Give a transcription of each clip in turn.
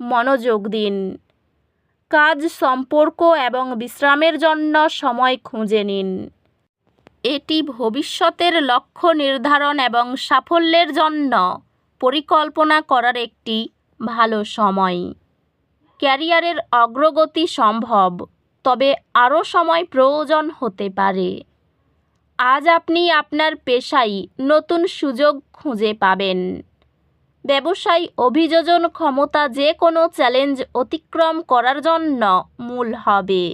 মনোযোগ দিন। কাজ, সম্পর্ক এবং বিশ্রামের জন্য সময় খুঁজে নিন। এটি ভবিষ্যতের লক্ষ্য নির্ধারণ এবং সাফল্যের জন্য পরিকল্পনা করার একটি ভালো সময়। ক্যারিয়ারের অগ্রগতি সম্ভব, তবে আরও সময় প্রয়োজন হতে পারে। আজ আপনি আপনার পেশায় নতুন সুযোগ খুঁজে পাবেন। ব্যবসায় অভিযোজন ক্ষমতা যে কোনো চ্যালেঞ্জ অতিক্রম করার জন্য মূল হবে।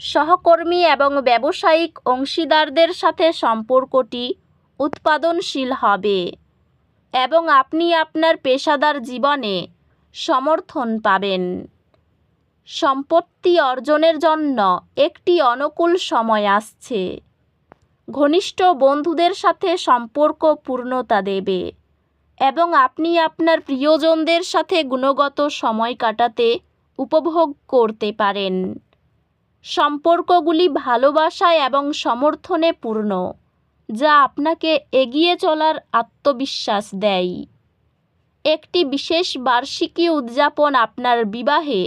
সহকর্মী এবং ব্যবসায়িক অংশীদারদের সাথে সম্পর্কটি উৎপাদনশীল হবে এবং আপনি আপনার পেশাদার জীবনে সমর্থন পাবেন। সম্পত্তি অর্জনের জন্য একটি অনুকূল সময় আসছে। ঘনিষ্ঠ বন্ধুদের সাথে সম্পর্ক পূর্ণতা দেবে। এবং আপনি আপনার প্রিয়জনদের সাথে গুণগত সময় কাটাতে উপভোগ করতে পারেন। সম্পর্কগুলি ভালোবাসায় এবং সমর্থনে পূর্ণ, যা আপনাকে এগিয়ে চলার আত্মবিশ্বাস দেয়। একটি বিশেষ বার্ষিকী উদযাপন আপনার বিবাহে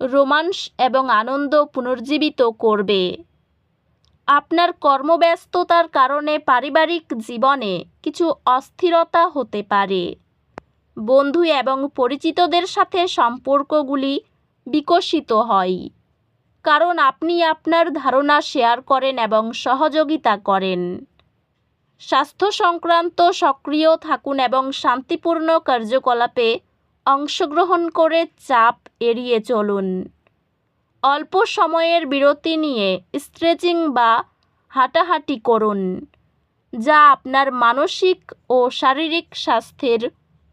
রোমান্স এবং আনন্দ পুনর্জীবিত করবে। আপনার কর্মব্যস্ততার কারণে পারিবারিক জীবনে কিছু অস্থিরতা হতে পারে। বন্ধু এবং পরিচিতদের সাথে সম্পর্কগুলি বিকশিত হয়। কারণ আপনি আপনার ধারণা শেয়ার করেন এবং সহযোগিতা করেন। স্বাস্থ্য সংক্রান্ত সক্রিয় থাকুন এবং শান্তিপূর্ণ কার্যকলাপে অংশগ্রহণ করে চাপ এড়িয়ে চলুন। অল্প সময়ের বিরতি নিয়ে স্ট্রেচিং বা হাঁটাহাঁটি করুন, যা আপনার মানসিক ও শারীরিক স্বাস্থ্যের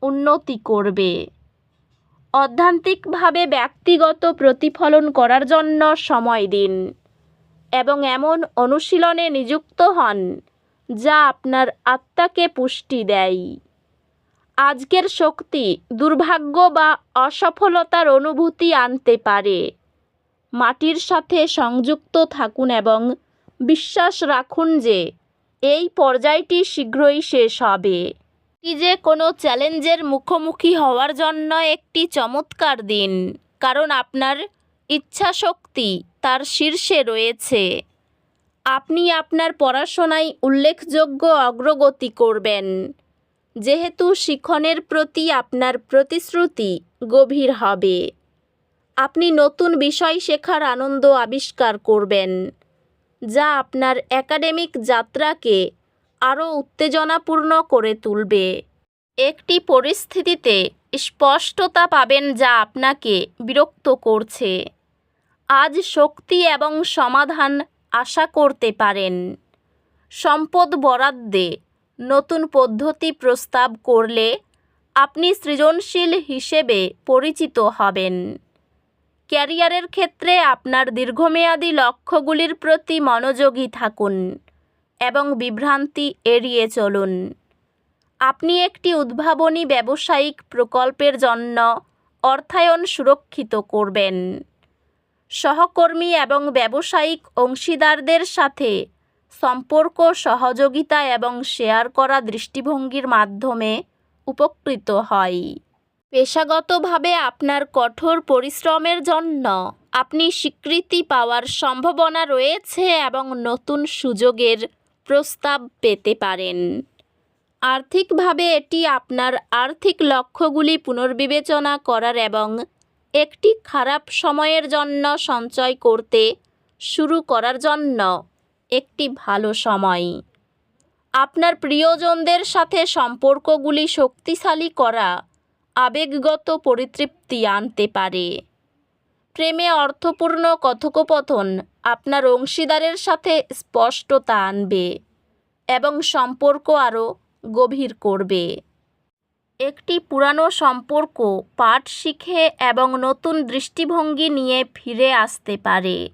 উন্নতি করবে। অধ্যান্তিকভাবে ব্যক্তিগত প্রতিফলন করার জন্য সময় দিন এবং এমন অনুশীলনে নিযুক্ত হন, যা আপনার আত্মাকে পুষ্টি দেয়। আজকের শক্তি দুর্ভাগ্য বা অসফলতার অনুভূতি আনতে পারে। মাটির সাথে সংযুক্ত থাকুন এবং বিশ্বাস রাখুন যে এই পর্যায়টি শীঘ্রই শেষ হবে। এটি যে কোনো চ্যালেঞ্জের মুখোমুখি হওয়ার জন্য একটি চমৎকার দিন, কারণ আপনার ইচ্ছাশক্তি তার শীর্ষে রয়েছে। আপনি আপনার পড়াশোনায় উল্লেখযোগ্য অগ্রগতি করবেন, যেহেতু শিখনের প্রতি আপনার প্রতিশ্রুতি গভীর হবে। আপনি নতুন বিষয় শেখার আনন্দ আবিষ্কার করবেন, যা আপনার একাডেমিক যাত্রাকে আরও উত্তেজনাপূর্ণ করে তুলবে। একটি পরিস্থিতিতে স্পষ্টতা পাবেন যা আপনাকে বিরক্ত করছে। আজ শক্তি এবং সমাধান আশা করতে পারেন। সম্পদ বরাদ্দে নতুন পদ্ধতি প্রস্তাব করলে আপনি সৃজনশীল হিসেবে পরিচিত হবেন। ক্যারিয়ারের ক্ষেত্রে আপনার দীর্ঘমেয়াদী লক্ষ্যগুলির প্রতি মনোযোগী থাকুন এবং বিভ্রান্তি এড়িয়ে চলুন। আপনি একটি উদ্ভাবনী ব্যবসায়িক প্রকল্পের জন্য অর্থায়ন সুরক্ষিত করবেন। সহকর্মী এবং ব্যবসায়িক অংশীদারদের সাথে সম্পর্ক, সহযোগিতা এবং শেয়ার করা দৃষ্টিভঙ্গির মাধ্যমে উপকৃত হয়। পেশাগতভাবে আপনার কঠোর পরিশ্রমের জন্য আপনি স্বীকৃতি পাওয়ার সম্ভাবনা রয়েছে এবং নতুন সুযোগের প্রস্তাব পেতে পারেন। আর্থিকভাবে এটি আপনার আর্থিক লক্ষ্যগুলি পুনর্বিবেচনা করার এবং একটি খারাপ সময়ের জন্য সঞ্চয় করতে শুরু করার জন্য একটি ভালো সময়। আপনার প্রিয়জনদের সাথে সম্পর্কগুলি শক্তিশালী করা আবেগগত পরিতৃপ্তি আনতে পারে। প্রেমে অর্থপূর্ণ কথোপকথন আপনার অংশীদারের সাথে স্পষ্টতা আনবে এবং সম্পর্ক আরও গভীর করবে। একটি পুরানো সম্পর্ক পাঠ শিখে এবং নতুন দৃষ্টিভঙ্গি নিয়ে ফিরে আসতে পারে।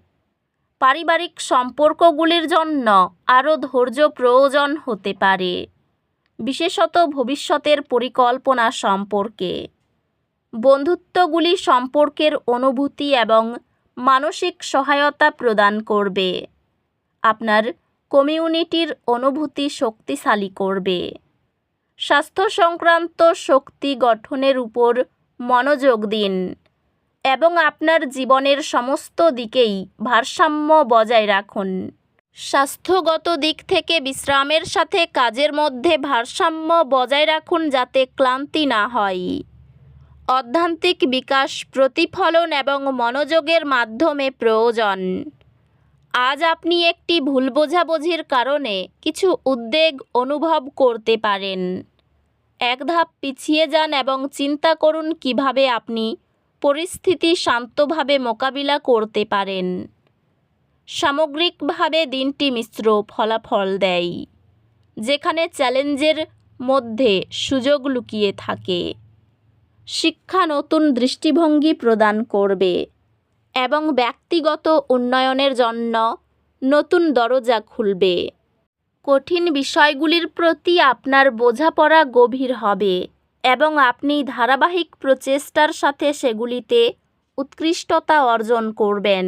পারিবারিক সম্পর্কগুলির জন্য আরও ধৈর্য প্রয়োজন হতে পারে। বিশেষত ভবিষ্যতের পরিকল্পনা সম্পর্কে। বন্ধুত্বগুলি সম্পর্কের অনুভূতি এবং মানসিক সহায়তা প্রদান করবে। আপনার কমিউনিটির অনুভূতি শক্তিশালী করবে। স্বাস্থ্য সংক্রান্ত শক্তি গঠনের উপর মনোযোগ দিন এবং আপনার জীবনের সমস্ত দিকেই ভারসাম্য বজায় রাখুন। স্বাস্থ্যগত দিক থেকে বিশ্রামের সাথে কাজের মধ্যে ভারসাম্য বজায় রাখুন যাতে ক্লান্তি না হয়। অধ্যান্তিক বিকাশ প্রতিফলন এবং মনোযোগের মাধ্যমে প্রয়োজন। আজ আপনি একটি ভুল বোঝাবুঝির কারণে কিছু উদ্বেগ অনুভব করতে পারেন। এক ধাপ পিছিয়ে যান এবং চিন্তা করুন কীভাবে আপনি পরিস্থিতি শান্তভাবে মোকাবিলা করতে পারেন। সামগ্রিকভাবে দিনটি মিশ্র ফলাফল দেয়, যেখানে চ্যালেঞ্জের মধ্যে সুযোগ লুকিয়ে থাকে। শিক্ষা নতুন দৃষ্টিভঙ্গি প্রদান করবে এবং ব্যক্তিগত উন্নয়নের জন্য নতুন দরজা খুলবে। কঠিন বিষয়গুলির প্রতি আপনার বোঝাপড়া গভীর হবে এবং আপনি ধারাবাহিক প্রচেষ্টার সাথে সেগুলিতে উৎকৃষ্টতা অর্জন করবেন।